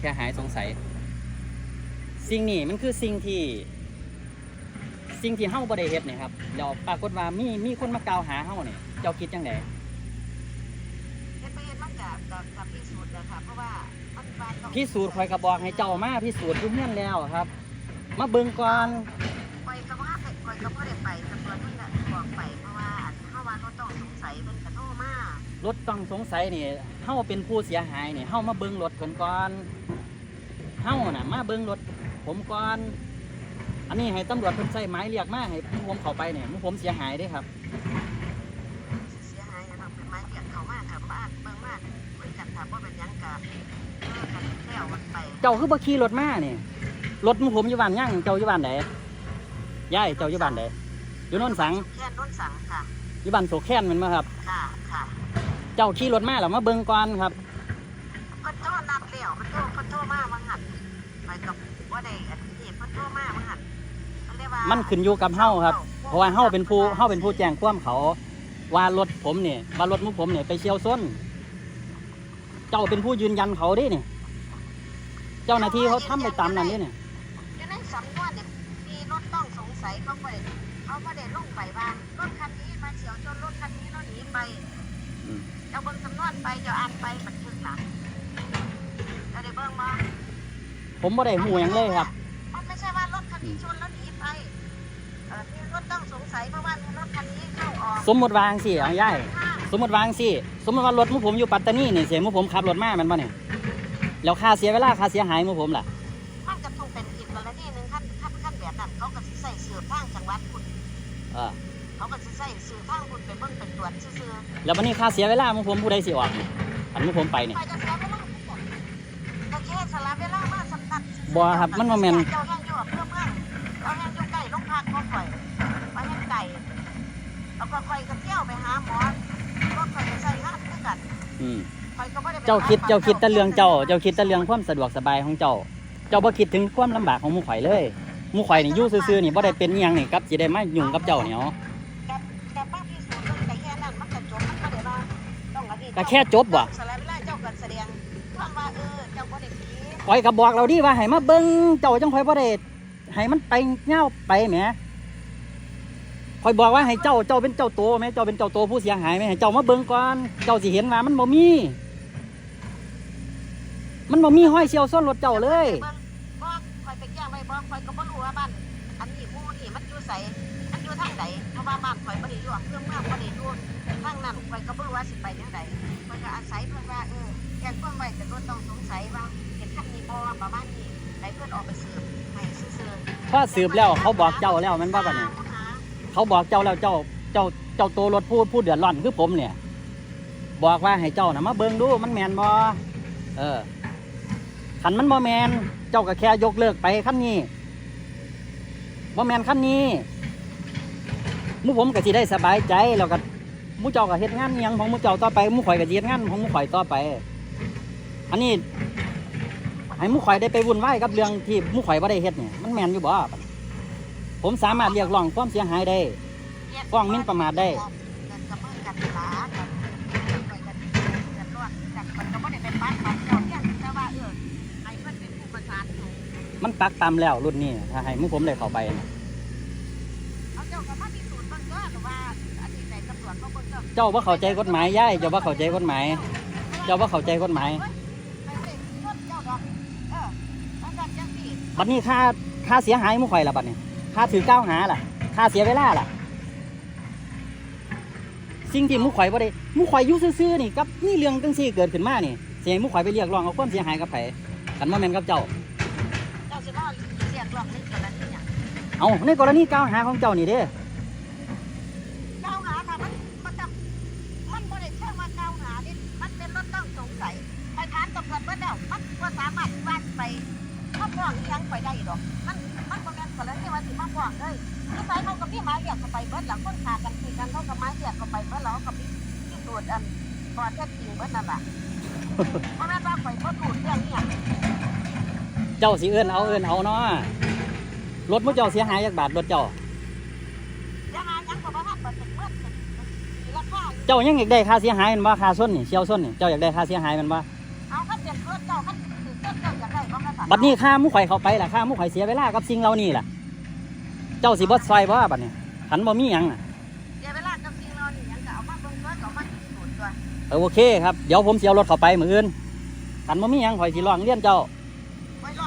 แค่หายสงสัย สิ่งนี้มันคือสิ่งที่ สิ่งที่เฮาบ่ได้เฮ็ดนี่ครับแล้วปรากฏว่ามีมีคนมากล่าวหาเฮานี่เจ้าคิดจังไดเฮ็ดไปเฮ็ดมันก็ก็ก็พิสูจน์แล้วค่ะเพราะว่ามันบ้านต้องพิสูจน์ข่อยก็บอกให้เจ้ามาพิสูจน์อยู่เฮียนแล้วครับ มาเบิ่งก่อนปล่อยก็บ่ไปปล่อยก็บ่ได้ไป รถต้องสงสัยนี่เฮาเป็นผู้เสียหายนี่เฮามาเบิ่งรถขนก่อนเฮาน่ะ มาเบิ่งรถผมก่อนอันนี้ให้ตำรวจเพิ่นใช้หมายเรียกมาให้ผมเข้าไปเนี่ยผู้ผมเสียหายด้วยครับเสียหายอะเนาะเป็นไม้เรียกเขามากับบ้านเบิ่งมาคุยกันถามว่าเป็นยังก็เออกันแล้วมันไปเจ้าคือบ่ขี่รถมาเนี่ยรถมผมอยู่บ้านย่างเจ้าอยู่บ้านไหนยายเจ้าอยู่บ้านไหนอยู่โนนสังแค่ต้นสังค่ะอยู่บ้านโศกแค้นแมันมาครับค่ะค่ะ เจ้าขี่รถมาแล้วมาเบิ่งก่อนครับเพิ่นโทรนัดแล้วเพิ่นโทรเพิ่นโทรมาว่าหันไปกับว่าได้อันนี้เพิ่นโทรมาว่าหันมันเรียกว่ามันขึ้นอยู่กับเฮาครับ เพราะว่าเฮาเป็นผู้เฮาเป็นผู้แจ้งความเขา ว่ารถผมเนี่ยว่ารถหมุผมเนี่ยไปเฉียวส้น เจ้าเป็นผู้ยืนยันเขาเดิเนี่ยเจ้าหน้าที่เขาทำไปตามนั้นเด้เนี่ย อยู่ในสำนวนเนี่ยมีรถต้องสงสัยเขาไปเขาบ่ได้ลงไปว่ารถคันนี้มาเฉียวชนรถคันนี้แล้วหนีไป อืม เจ้าเบิ่งสำนวนไปเจ้าอ่านไปบันทึกหลังเจ้าได้เบิ่งบ่ผมบ่ได้หูหยังเลยครับ มันไม่ใช่ว่ารถคันนี้ชนแล้วหนีไปเออมีรถต้องสงสัยเพราะว่ามีรถคันนี้เข้าออกสมมติวาจังสิเอาย่ายข้างสมมติวาจังสิสมมติว่ารถหมุผมอยู่ปัตตานีนี่เสียหมุผมขับรถมาแมันบ่เนี่ยแล้วค่าเสียเวลาค่าเสียหายหมุผมล่ะ มันก็ต้องเป็นอีกกรณีหนึงขั้นขั้นขั้นแบบนั้นเขาก็สิใส่สื่อทางจังหวัดคุณเออ เขาก็สิใส่สื่อทางคุณไปเบิ่งเป็นตรวจซื่อๆแล้ววันนี้ค่าเสียเวลาหมุผมผู้ใดสิออกอันหมุผมไปเนี่ยไปจะเสียเวลาก็แค่สละเวลามาสำนักบ่ครับมันบ่แม่น เจ้าแห่งอยู่เพื่อเมืองเจ้าแห่งอยู่ใกล้โรงพักก็ข่อยไปแห่งไก่แล้วก็ข่อยก็เที่ยวไปหาหมอก็ข่อยก็ใส่งานคือกันอืมข่อยก็บ่ได้ไปเจ้าคิดเจ้าคิดแต่เรื่องเจ้า เจ้าคิดแต่เรื่องความสะดวกสบายของเจ้า เจ้าบ่คิดถึงความลำบากของหมู่ข่อยเลยหมู่ข่อยนี่อยู่ซื่อๆนี่บ่ได้เป็นอิหยังนี่กับสิได้มายุ่งกับเจ้าเนี่ยเอ ก็แค่จบว่ะสละเวลาเจ้าก็แสดงความว่าเออเจ้าบ่ได้ผีข่อยก็บอกเราดิว่าให้มาเบิ่งเจ้าจังข่อยบ่ได้ให้มันไปเงาวไปแหมข่อยบอกว่าให้เจ้าเจ้าเป็นเจ้าโตแหมเจ้าเป็นเจ้าโตผู้เสียหายแหมให้เจ้ามาเบิ่งก่อนเจ้าสิเห็นว่ามันบ่มี มันบ่มีห้อยเสียวส้นรถเจ้าเลยบิ่งบ่ข่อยไปแจ้งไว้บ่ข่อยก็บ่รู้ว่าบ้านอันนี้หมู่นี่มันอยู่ไสมันอยู่ทางใดเพราะว่าบ้านข่อยบ่ได้อยู่อำเภอเมืองบ่ได้อยู่ทางนั้นข่อยก็บ่รู้ ว่าสิไปทางใดข่อยก็อาศัยเพิ่นว่าเออแจ้งความไว้แต่รถต้องสงสัยว่าเห็นคันนี้บ่ประมาณนี้ให้เพิ่นออกไปสืบให้ซื่อๆพอสืบแล้วเขาบอกเจ้าแล้วแมันว่าบัดนี้เขาบอกเจ้าแล้วเจ้าเจ้าเจ้าตัวรถผู้ผู้เดือดร้อนคือผมเนี่ย บอกว่าให้เจ้านะมาเบิ่งดูมันแมนบ่เออขันมันบ่แมนเจ้าก็แค่ยกเลิกไปขั้นนี้บ่แมนขั้นนี้มู่ผมก็สิได้สบายใจแล้วก็ มู่เจ้าก็เฮ็ดงานยังของมู่เจ้าต่อไปมู่ข่อยก็สิเฮ็ดงานของมู่ข่อยต่อไป อันนี้ให้มู่ข่อยได้ไปวุ่นวายกับเรื่องที่มู่ข่อยบ่ได้เฮ็ดเนี่ยมันแมนอยู่บ่ผมสามารถเรียกร้องความเสียหายได้ฟ้องหมิ่นประมาทได้มันหลากันไปกันกันรวดกันมันก็บ่ได้เป็นบ้านของเจ้าเนี่ยแต่ว่าเออให้เพิ่นเป็นผู้ประสานให้มันปักตามแล้วรุ่นนี้ถ้าให้หมุผมเลยเข้าไปเอาเจ้าก็มาพิสูจน์เบิ่งเด้อรือว่า เขาเบิ่งเด้อเจ้าว่าเข้าใจกฎหมายย่ายเจ้าว่าเข้าใจกฎหมาย เจ้าว่าเข้าใจกฎหมายไปเว้ยรถเจ้าดอกเออมันกันจังซี่บัดนี้ค่าค่าเสียหายหมุข่อยละบัดนี้ค่าถือก้าวหาล่ะค่าเสียเวลาล่ะ สิ่งที่หมุข่อยบ่ได้หมุข่อยอยู่ซื่อๆนี่กับนี่เรื่องจังซี่เกิดขึ้นมานี่เสียหมุข่อยไปเรียกร้องเอาความเสียหายกับไผกันบ่แม่นกับเจ้าเจ้าสิมาเรียกร้องในกรณีหยังเอาในกรณีก้าวหาของเจ้านี่เด้ สิเอิ้นเอาเอิ้นเอาเนาะรถหมุเจ้าเสียหายจักบาทรถเจ้าอย่าหาหยังก็บ่ทันบ่ถึงเบิดถึงมีราคาอยู่เจ้ายังอยากได้ค่าเสียหายแมันบ่ค่าส้นนี่เชียวส้นนี่เจ้าอยากได้ค่าเสียหายแมันบ่เอาคันเป็นรถเจ้าคันถือเจ้าเจ้าอยากบัดนี้ข้ามุข่อยเข้าไปล่ะข้ามุข่อยเสียเวลากับสิ่งเหล่านี้ล่ะ เจ้าสิบ่ซอยบ่บัดนี้หันบ่มีหยังน่ะเดี๋ยวเวลากับสิ่งเรานี่ยังก็เอามาเบิ่งตัวก็เอามาพิสูจน์ตัวเออโอเคครับเดี๋ยวผมสิเอารถเข้าไปมื้ออื่นหันบ่มีหยังข่อยสิร้องเรียนเจ้าไว้ลอ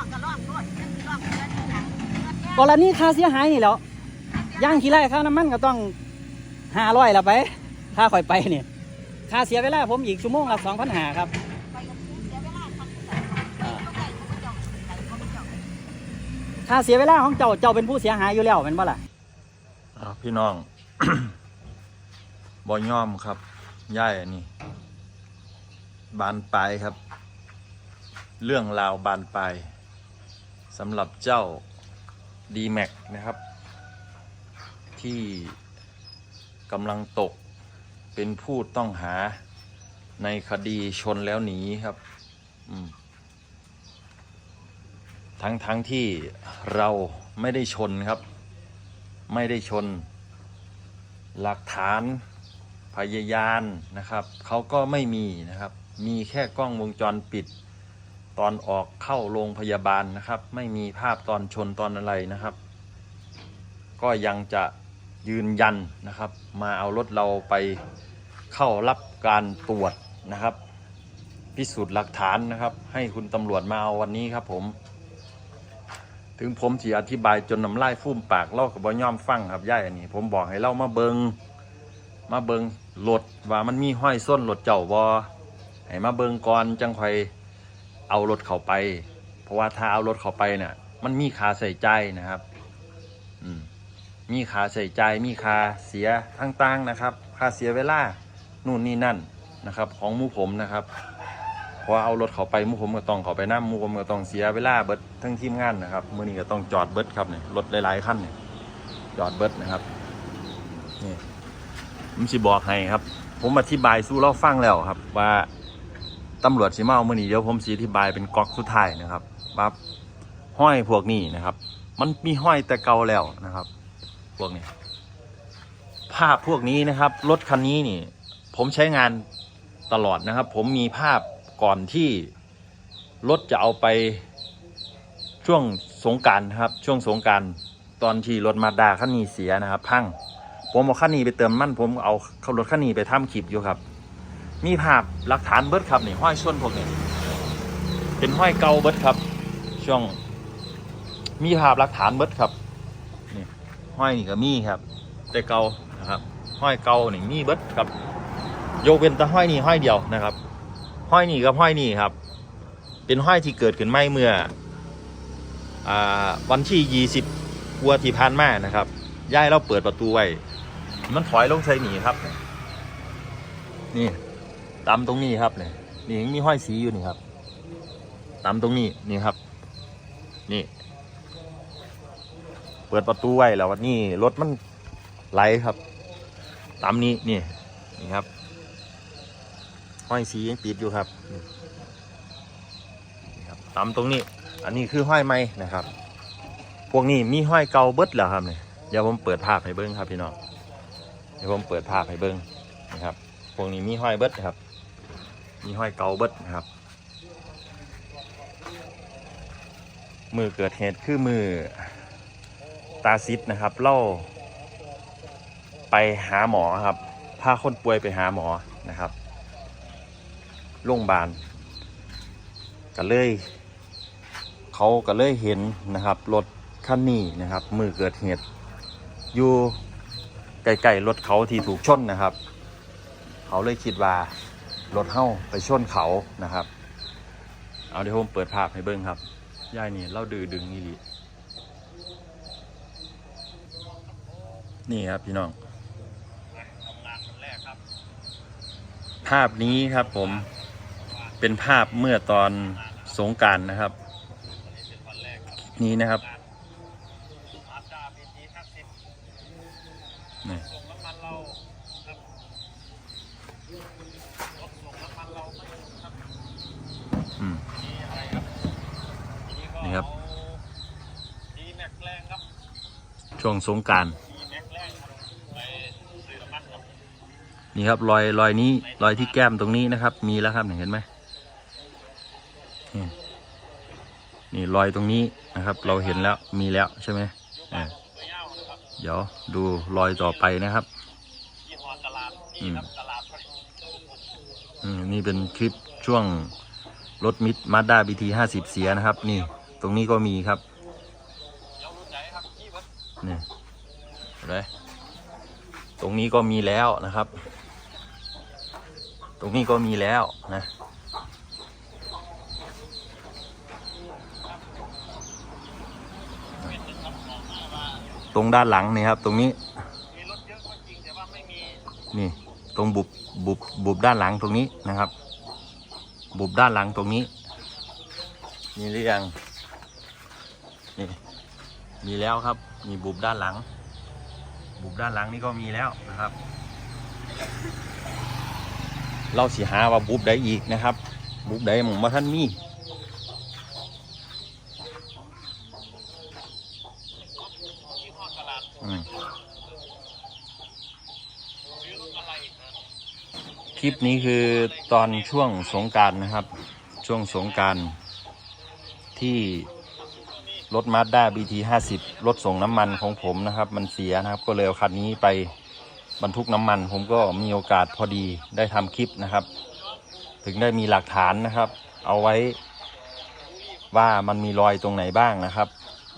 กก็ลอกรวดเงินลอกเงินหยังเงินแย่กรณีค่าเสียหายนี่แหล้วย่างขี้ไร่ค่าน้ำมันก็ต้อง500ละไปค่าข่อยไปนี่ค่าเสียเวลาผมอีกชั่วโมงละ2,500ครับไปกับเสียเวลาทำที่ไหนก็ได้ก็เจ้าไหนก็ไม่เจ้าค่าเสียเวลาของเจ้าเจ้าเป็นผู้เสียหายอยู่แล้วแม่นบ่ล่ะอ้าวพี่น้องบอย่อมครับย่ายอันนี้บานปลายครับ เรื่องราวบานปลาย สำหรับเจ้า d m a x นะครับ ที่กำลังตกเป็นผู้ต้องหาในคดีชนแล้วหนีครับ ทั้งทั้งที่เราไม่ได้ชนครับ ไม่ได้ชน หลักฐานพยานนะครับ เขาก็ไม่มีนะครับ มีแค่กล้องวงจรปิด ตอนออกเข้าโรงพยาบาลนะครับ ไม่มีภาพตอนชนตอนอะไรนะครับ ก็ยังจะยืนยันนะครับ มาเอารถเราไปเข้ารับการตรวจนะครับ พิสูจน์หลักฐานนะครับ ให้คุณตำรวจมาเอาวันนี้ครับผม ถึงผมที่อธิบายจนน้ำลายฟูมปากเล่ากับบ่ย่อมฟังครับย่ายอันนี้ ผมบอกให้เล่ามาเบิงมาเบิงรถว่ามันมีห้อยส้นรถเจ้าบอให้มาเบิงก่อนจังค่อย เอารถเขาไป เพราะว่าถ้าเอารถเขาไปเนี่ยมันมีค่าใส่ใจนะครับอืมมีค่าใส่ใจมีค่าเสียต่างๆนะครับ ค่าเสียเวลานู่นนี่นั่นนะครับ ของมูผมนะครับพอเอารถเขาไปมูผมก็ต้องเขาไปน้ำมูผมก็ต้องเสียเวลาเบิดทั้งทีมงานนะครับมือนี้ก็ต้องจอดเบิดครับเนี่ยรถหลายๆคันเนี่ยจอดเบิดนะครับนี่ผมสิบอกให้ครับ ผมอธิบายสู้เราฟังแล้วครับว่า ตำรวจสิมาเอามือนี้เดี๋ยวผมสิอธิบายเป็นก๊อกสุดท้ายนะครับว่าห้อยพวกนี้นะครับ มันมีห้อยแต่เก่าแล้วนะครับ พวกนี้ ภาพพวกนี้นะครับ รถคันนี้นี่ ผมใช้งานตลอดนะครับ ผมมีภาพก่อนที่รถจะเอาไปช่วงสงกรารครับ ช่วงสงการตอนที่รถมาดาคันนี้เสียนะครับ พังผมเอาคันนี้ไปเติมมันผมเอาเขารถคันนี้ไปทำคลิปอยู่ครับ มีภาพหลักฐานเบิดครับนี่ห้อยส้นพวกนี้เป็นห้อยเก่าเบิดครับ ช่วง มีภาพหลักฐานเบิดครับนี่ห้อยนี่ก็มีครับ แต่เก่านะครับห้อยเก่านี่มีเบิดครับโยกเว้นแต่ห้อยนี่ห้อยเดียวนะครับ ห้อยนี่กับห้อยนี่ครับ เป็นห้อยที่เกิดขึ้นไม่เมื่ออวันที่ยี่สิบกัวที่ผ่านมานะครับย่ายเราเปิดประตูไว้มันถอยลงใส่หนีครับ นี่ ตามตรงนี้ครับเนี่ยนี่ยังมีห้อยสีอยู่นี่ครับตามตรงนี้นี่ครับ นี่ เปิดประตูไว้แล้ววันนี้รถมันไหลครับตามนี้นี่นี่ครับ ห้อยสียังติดอยู่ครับนี่ครับตามตรงนี้ อันนี้คือห้อยไม้นะครับ พวกนี้มีห้อยเกาเบิดแล้วครับเนี่ยเดี๋ยวผมเปิดภาพให้เบิ้งครับพี่น้องเดี๋ยวผมเปิดภาพให้เบิ้งนะครับ พวกนี้มีห้อยเบิดครับ มีห้อยเกาเบิดนะครับ มือเกิดเหตุคือมือตาซิดนะครับ เล่า ไปหาหมอครับพาคนป่วยไปหาหมอนะครับโรงพยาบาลก็เลย เขาก็เลยเห็นนะครับรถคันนี้นะครับ มือเกิดเหตุอยู่ใกล้ๆรถเขาที่ถูกชนนะครับ เขาเลยคิดว่า รถเฮ้าไปชนเขานะครับ เอาเดี๋ยวผมเปิดภาพให้เบิ้งครับย่ายนี่เล่าดื้อดึงนี่ดินี่ครับพี่น้อง ภาพนี้ครับผมเป็นภาพเมื่อตอนสงการนะครับ นี้นะครับนี่ นี่ครับ ช่วงสงกรารนี่ครับรอยรอยนี้รอยที่แก้มตรงนี้นะครับ มีแล้วครับเห็นไหมนี่นี่รอยตรงนี้นะครับ เราเห็นแล้วมีแล้วใช่ไหมอ่าเดี๋ยวดูรอยต่อไปนะครับอืม อืมนี่เป็นคลิปช่วงรถมิดมาด้าบีทีห้าสิบเสียนะครับ นี่ ตรงนี้ก็มีครับนี่เห็นไหมตรงนี้ก็มีแล้วนะครับ ตรงนี้ก็มีแล้วนะตรงด้านหลังนี่ครับ ตรงนี้นี่ตรงบุบ บุบบุบด้านหลังตรงนี้นะครับ บุบด้านหลังตรงนี้ มีหรือยังนี่มีแล้วครับ มีบุบด้านหลัง บุบด้านหลังนี่ก็มีแล้วนะครับ เราสิหาว่าบุบได้อีกนะครับ บุบได้หมองมาท่านมีอืม คลิปนี้คือตอนช่วงสงการนะครับ ช่วงสงการที่รถมาสด้า BT 50รถส่งน้ำมันของผมนะครับ มันเสียนะครับ ก็เลยเอาคันนี้ไปบรรทุกน้ำมัน ผมก็มีโอกาสพอดีได้ทำคลิปนะครับ ถึงได้มีหลักฐานนะครับ เอาไว้ว่ามันมีรอยตรงไหนบ้างนะครับ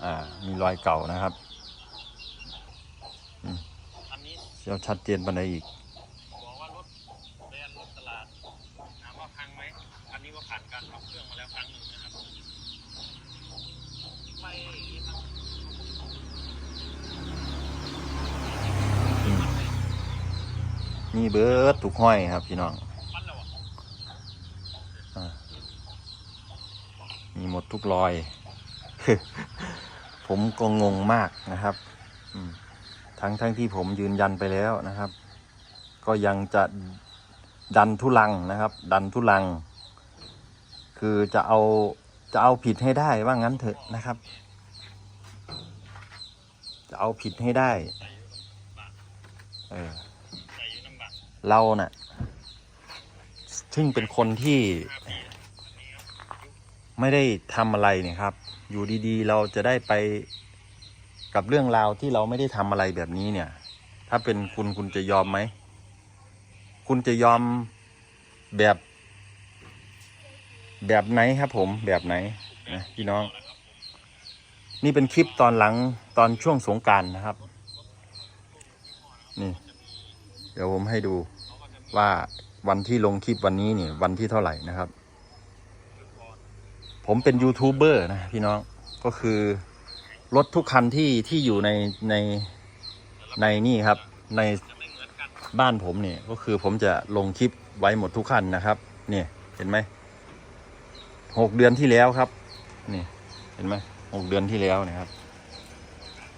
อ่า มีรอยเก่านะครับอืมเดี๋ยวชัดเจนปันใดอีกบอกว่ารถแบรนด์รถตลาดถามว่าพังไหมอันนี้ว่าผ่านการล็อกเครื่องมาแล้วครั้งหนึ่งนะครับไม่ อืม มีเบิร์ดถูกห้อยครับพี่น้องอมีหมดทุกรอย ผมก็งงมากนะครับทั้งทั้งที่ผมยืนยันไปแล้วนะครับ ก็ยังจะดันทุลังนะครับ ดันทุลัง คือจะเอาจะเอาผิดให้ได้ว่างั้นเถอะนะครับ จะเอาผิดให้ได้ เออ เราน่ะ ซึ่งเป็นคนที่ ไม่ได้ทำอะไรเนี่ยครับ อยู่ดีๆ เราจะได้ไปกับเรื่องราวที่เราไม่ได้ทำอะไรแบบนี้เนี่ย ถ้าเป็นคุณคุณจะยอมไหม คุณจะยอมแบบ แบบไหนครับผมแบบไหนนะพี่น้อง นี่เป็นคลิปตอนหลังตอนช่วงสงการนะครับ นี่ เดี๋ยวผมให้ดู ว่าวันที่ลงคลิปวันนี้เนี่ยวันที่เท่าไหร่นะครับ ผมเป็นยูทูบเบอร์นะพี่น้องก็คือ รถทุกคันที่ที่อยู่ในในในนี่ครับ ในบ้านผมเนี่ยก็คือผมจะลงคลิปไว้หมดทุกคันนะครับ เนี่ยเห็นไหมหกเดือนที่แล้วครับ นี่เห็นไหมหกเดือนที่แล้วนะครับ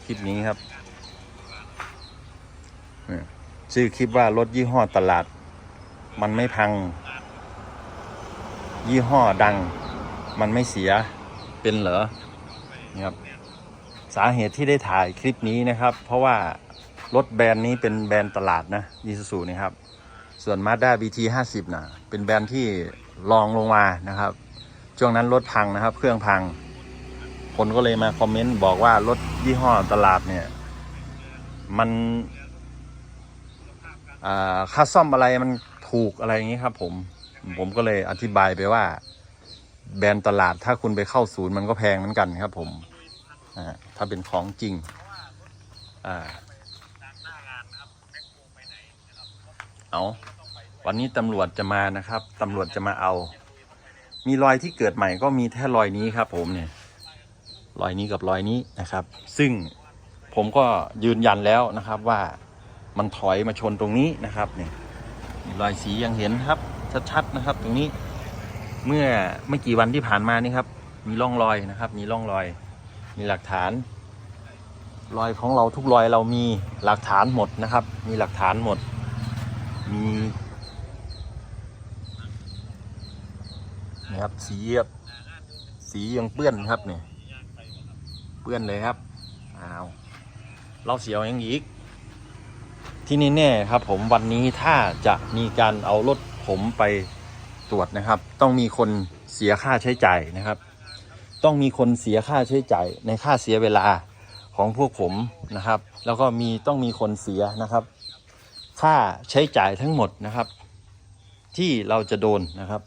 คลิปนี้ครับนี่ชื่อคลิปว่ารถยี่ห้อตลาด มันไม่พัง ยี่ห้อดัง มันไม่เสียเป็นเหรอครับสาเหตุที่ได้ถ่ายคลิปนี้นะครับ เพราะว่ารถแบรนด์นี้เป็นแบรนด์ตลาดนะยีซูซูนี่ครับ ส่วน Mazda BT 50นะเป็นแบรนด์ที่รองลงมานะครับ ช่วงนั้นรถพังนะครับ เครื่องพัง คนก็เลยมาคอมเมนต์บอกว่ารถยี่ห้อตลาดเนี่ย มันค่าซ่อมอะไรมัน ถูกอะไรอย่างนี้ครับผม ผมก็เลยอธิบายไปว่า แบรนด์ตลาดถ้าคุณไปเข้าศูนย์มันก็แพงเหมือนกันครับ ผมถ้าเป็นของจริงอ่าตามหน้างานนะครับแม็กโครไปไหนนะครับเอาวันนี้ตำรวจจะมานะครับตำรวจจะมาเอา มีรอยที่เกิดใหม่ก็มีแค่รอยนี้ครับ ผมเนี่ย รอยนี้กับรอยนี้นะครับ ซึ่งผมก็ยืนยันแล้วนะครับว่ามันถอยมาชนตรงนี้นะครับเนี่ย รอยสียังเห็นครับ ชัดๆนะครับ ตรงนี้เมื่อไม่กี่วันที่ผ่านมานี่ครับ มีร่องรอยนะครับ มีร่องรอย มีหลักฐาน รอยของเราทุกรอยเรามีหลักฐานหมดนะครับ มีหลักฐานหมด มีนี่ครับสีแบบสียังเปื้อนครับเนี่ยเปื้อนเลยครับอ้าวเราเสียวยังอีก ที่นี่แน่ๆครับผมวันนี้ถ้าจะมีการเอารถผมไปตรวจนะครับ ต้องมีคนเสียค่าใช้จ่ายนะครับ ต้องมีคนเสียค่าใช้จ่ายในค่าเสียเวลาของพวกผมนะครับ แล้วก็มีต้องมีคนเสียนะครับ ค่าใช้จ่ายทั้งหมดนะครับ ที่เราจะโดนนะครับ